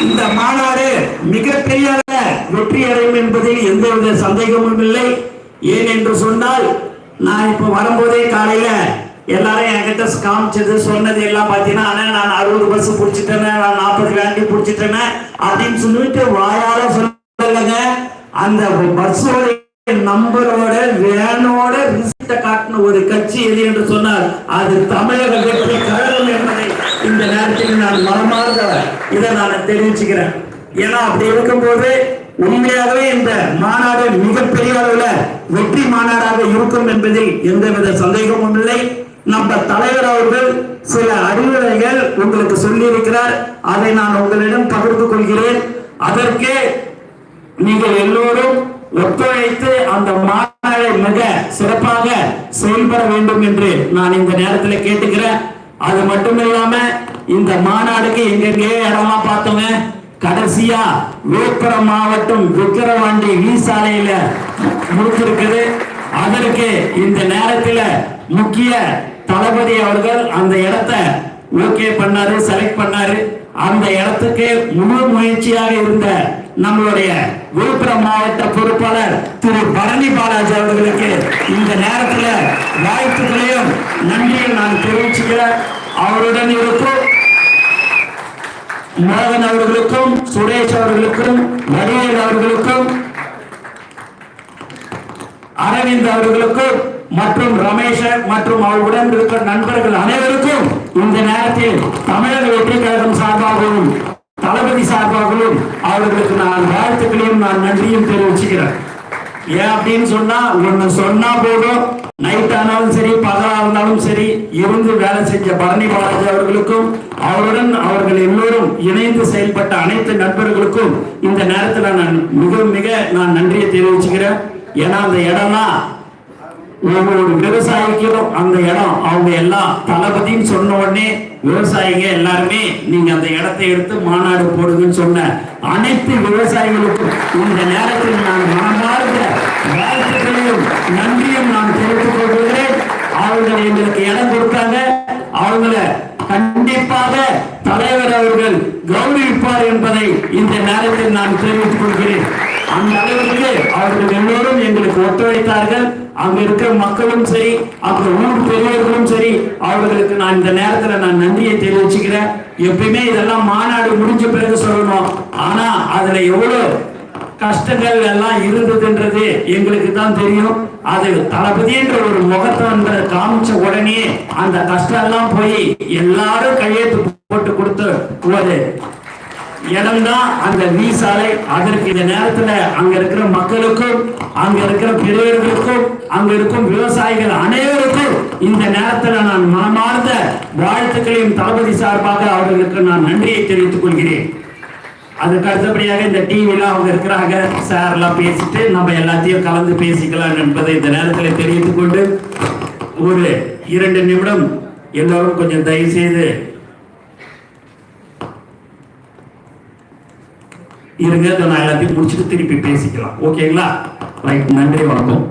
இந்த மாநாடு மிகப்பெரிய வெற்றி அடையும் என்பதில் எந்தவித சந்தேகமும் இல்லை. ஏன் என்று சொன்னால் நான் இப்ப வரும்போதே காலையில எல்லாரும் என்கிட்ட காமிச்சது சொன்னது எல்லாம் பார்த்தீங்கன்னா அண்ணா நான் அறுபது பஸ் பிடிச்சிட்டேனே நான் நாற்பது வேண்டி பிடிச்சிட்டேனே அப்படின்னு சொல்லிட்டு வாயால சொல்லுங்க அந்த பஸ்ஸோட நம்பரோட வேனோட ரிசிப்ட காட்டின ஒரு கட்சி எது என்று சொன்னால் அது தமிழக வெற்றி நேரத்தில் நான் மனமார்ந்த இதை நான் தெரிவிச்சுக்கிறேன். ஏன்னா அப்படி இருக்கும்போது உண்மையாகவே இந்த மாநாடு மிகப்பெரிய அளவுல வெற்றி மாநாடாக இருக்கும் என்பதில் எந்தவித சந்தேகமும் இல்லை. நம்ம தலைவர் அவர்கள் சில அறிவுரைகள் உங்களுக்கு சொல்லி இருக்கிறார் அதை நான் உங்களிடம் பகிர்ந்து கொள்கிறேன். அதற்கு நீங்கள் எல்லோரும் ஒத்துழைத்து அந்த மாநாடை மிக சிறப்பாக செயல்பட வேண்டும் என்று நான் இந்த நேரத்தில் கேட்டுக்கிறேன். அது மட்டும் இல்லாம இந்த மாநாடுக்கு எங்கெங்கே இடம்லாம் பார்த்தோங்க? கடைசியா விழுப்புரம் மாவட்டம் விக்கிரவாண்டி வி சாலையில முடிச்சிருக்குது அதற்கு இந்த நேரத்தில் முக்கிய தளபதி அவர்கள் அந்த இடத்தை ஓகே பண்ணாரு செலக்ட் பண்ணாரு. அந்த இடத்துக்கு முழு முயற்சியாக இருந்த நம்மளுடைய விழுப்புரம் மாவட்ட பொறுப்பாளர் திரு பரணி பாலாஜி அவர்களுக்கு இந்த நேரத்தில் வாழ்த்துக்களையும் நன்றி நான் தெரிவிச்சுக்கிறேன் அவருடன் இருக்கும் மோகன் அவர்களுக்கும் சுரேஷ் அவர்களுக்கும் வடிவேல் அவர்களுக்கும் அரவிந்த் அவர்களுக்கும் மற்றும் ரமேஷர் மற்றும் அவருடன் இருக்கிற நண்பர்கள் அனைவருக்கும் இந்த நேரத்தில் தமிழக வெற்றி கழகம் சார்பாகவும் தளபதி சார்பாகவும் அவர்களுக்கு நான் வாழ்த்துக்களையும் நான் நன்றியும் தெரிவிச்சுக்கிறேன். ஏன் அப்படின்னு சொன்னா ஒன்னு சொன்னா போதும். நைட் ஆனாலும் சரி பகலா இருந்தாலும் சரி இருந்து வேலை செஞ்ச பரணி பாலாஜி அவர்களுக்கும் அவருடன் அவர்கள் எல்லோரும் இணைந்து செயல்பட்ட அனைத்து நண்பர்களுக்கும் இந்த நேரத்தில் நான் மிக மிக நான் நன்றியை தெரிவிச்சுக்கிறேன். ஏன்னா அந்த இடம்னா ஒவ்வொரு விவசாயிக்கும் அந்த இடம் அவங்க எல்லாம் தளபதின்னு சொன்ன உடனே விவசாயிங்க எல்லாருமே நீங்க அந்த இடத்தை எடுத்து மாநாடு போடுங்கன்னு சொன்ன அனைத்து விவசாயிகளுக்கும் இந்த நேரத்தில் நான் மனமார்ந்த வாழ்த்துக்களையும் நன்றி நான் தெரிவித்துக் கொள்கிறேன் அவர்கள் எங்களுக்கு இடம் கொடுத்தாங்க அவங்கள கண்டிப்பாக தலைவர் அவர்கள் கௌரவிப்பார் என்பதை இந்த நேரத்தில் நான் தெரிவித்துக் கொள்கிறேன். அந்த அளவிற்கு அவர்கள் எல்லோரும் எங்களுக்கு ஒத்துழைத்தார்கள். அங்க இருக்கிற மக்களும் சரி அங்க ஊர் பெரியவர்களும் சரி அவர்களுக்கு நான் இந்த நேரத்துல நான் நன்றியை தெரிவிச்சுக்கிறேன். எப்பயுமே இதெல்லாம் மாநாடு முடிஞ்ச பிறகு சொல்லணும். ஆனா அதுல எவ்வளவு கஷ்டங்கள் எல்லாம் இருந்தது எங்களுக்கு தான் தெரியும். அது தளபதின்ற ஒரு முகத்தை காமிச்ச உடனே அந்த கஷ்டம் எல்லாம் போய் எல்லாரும் கையெழுத்து போட்டு கொடுத்து ஒரு இடம்தான் அந்த வி சாலை அதற்கு இந்த நேரத்துல அங்க இருக்கிற மக்களுக்கும் அங்க இருக்கிற பெரியவர்களுக்கும் அங்க இருக்கும் விவசாயிகள் அனைவருக்கும் இந்த நேரத்துல நான் மனமார்ந்த வாழ்த்துக்களையும் தளபதி சார்பாக அவர்களுக்கு நான் நன்றியை தெரிவித்துக் கொள்கிறேன். அதுக்கு அடுத்தபடியாக இந்த டிவில அவங்க இருக்கிறாங்க. சார் எல்லாம் பேசிட்டு நம்ம எல்லாத்தையும் கலந்து பேசிக்கலாம் என்பதை இந்த நேரத்தில் தெரிவித்துக் கொண்டு ஒரு இரண்டு நிமிடம் எல்லோரும் கொஞ்சம் தயவு செய்து இருங்க நான் எல்லாத்தையும் முடிச்சுட்டு திருப்பி பேசிக்கலாம். ஓகேங்களா ரைட் நன்றி வணக்கம்.